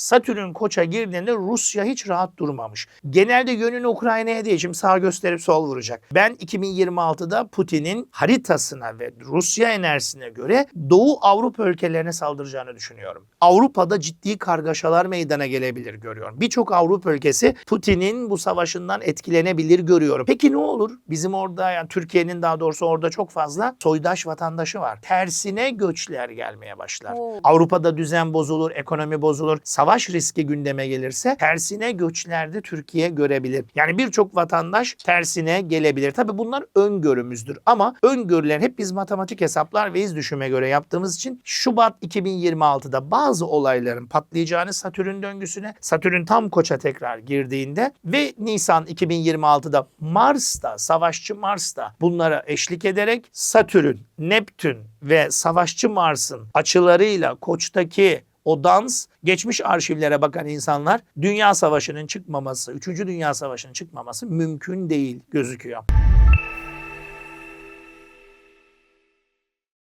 Satürn koça girdiğinde Rusya hiç rahat durmamış. Genelde yönünü Ukrayna'ya değil şimdi sağ gösterip sol vuracak. Ben 2026'da Putin'in haritasına ve Rusya enerjisine göre Doğu Avrupa ülkelerine saldıracağını düşünüyorum. Avrupa'da ciddi kargaşalar meydana gelebilir görüyorum. Birçok Avrupa ülkesi Putin'in bu savaşından etkilenebilir görüyorum. Peki ne olur? Bizim orada yani Türkiye'nin daha doğrusu orada çok fazla soydaş vatandaşı var. Tersine göçler gelmeye başlar. Oo. Avrupa'da düzen bozulur, ekonomi bozulur, savaş riski gündeme gelirse tersine göçlerde Türkiye görebilir. Yani birçok vatandaş tersine gelebilir. Tabii bunlar öngörümüzdür ama öngörüler hep biz matematik hesaplar ve iz düşüme göre yaptığımız için Şubat 2026'da bazı olayların patlayacağını Satürn döngüsüne, Satürn tam koça tekrar girdiğinde ve Nisan 2026'da Mars'ta, savaşçı Mars'ta bunlara eşlik ederek Satürn, Neptün ve savaşçı Mars'ın açılarıyla koçtaki o dans geçmiş arşivlere bakan insanlar Dünya Savaşı'nın çıkmaması, 3. Dünya Savaşı'nın çıkmaması mümkün değil gözüküyor.